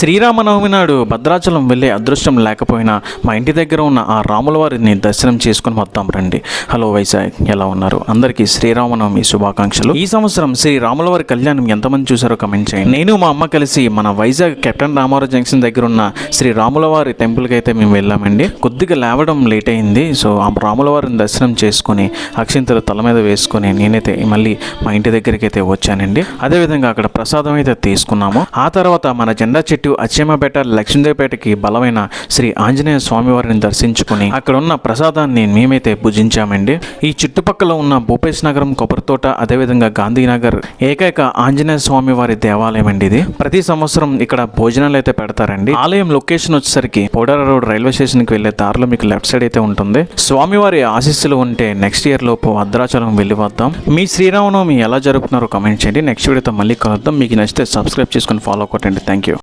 శ్రీరామనవమి నాడు భద్రాచలం వెళ్ళే అదృష్టం లేకపోయినా మా ఇంటి దగ్గర ఉన్న ఆ రాములవారిని దర్శనం చేసుకుని వద్దాం రండి. హలో వైజాగ్ ఎలా ఉన్నారు? అందరికీ శ్రీరామనవమి శుభాకాంక్షలు. ఈ సంవత్సరం శ్రీ రాములవారి కళ్యాణం ఎంతమంది చూసారో కమెంట్ చేయండి. నేను మా అమ్మ కలిసి మన వైజాగ్ కెప్టెన్ రామారావు జంక్షన్ దగ్గర ఉన్న శ్రీ రాములవారి టెంపుల్కి అయితే మేము వెళ్ళామండి. కొద్దిగా లేవడం లేట్ అయింది. సో ఆ రాములవారిని దర్శనం చేసుకుని అక్షింతలు తల మీద వేసుకొని నేనైతే మళ్ళీ మా ఇంటి దగ్గరికి అయితే వచ్చానండి. అదేవిధంగా అక్కడ ప్రసాదం అయితే తీసుకున్నాము. ఆ తర్వాత మన జెండా చెట్టు అచ్చమ్మపేట లక్ష్మీదేవిపేటకి బలమైన శ్రీ ఆంజనేయ స్వామివారిని దర్శించుకుని అక్కడ ఉన్న ప్రసాదాన్ని మేమైతే భుజించామండి ఈ చుట్టుపక్కల ఉన్న భూపేశ్ నగరం కొబ్బరితోట అదేవిధంగా గాంధీనగర్ ఏకైక ఆంజనేయ స్వామి వారి దేవాలయం అండి ఇది. ప్రతి సంవత్సరం ఇక్కడ భోజనాలు అయితే పెడతారండి. ఆలయం లొకేషన్ వచ్చేసరికి పోడార రోడ్ రైల్వే స్టేషన్కి వెళ్ళే దారిలో మీకు లెఫ్ట్ సైడ్ అయితే ఉంటుంది. స్వామివారి ఆశీస్సులు ఉంటే నెక్స్ట్ ఇయర్ లోపు భద్రాచలం వెళ్ళి వద్దాం మీ శ్రీరామనవమి ఎలా జరుపుతున్నారో కమెంట్ చేయండి. నెక్స్ట్ వీడియోతో మళ్ళీ కలుద్దాం. మీకు నచ్చితే సబ్స్క్రైబ్ చేసుకుని ఫాలో కొట్టండి. Thank you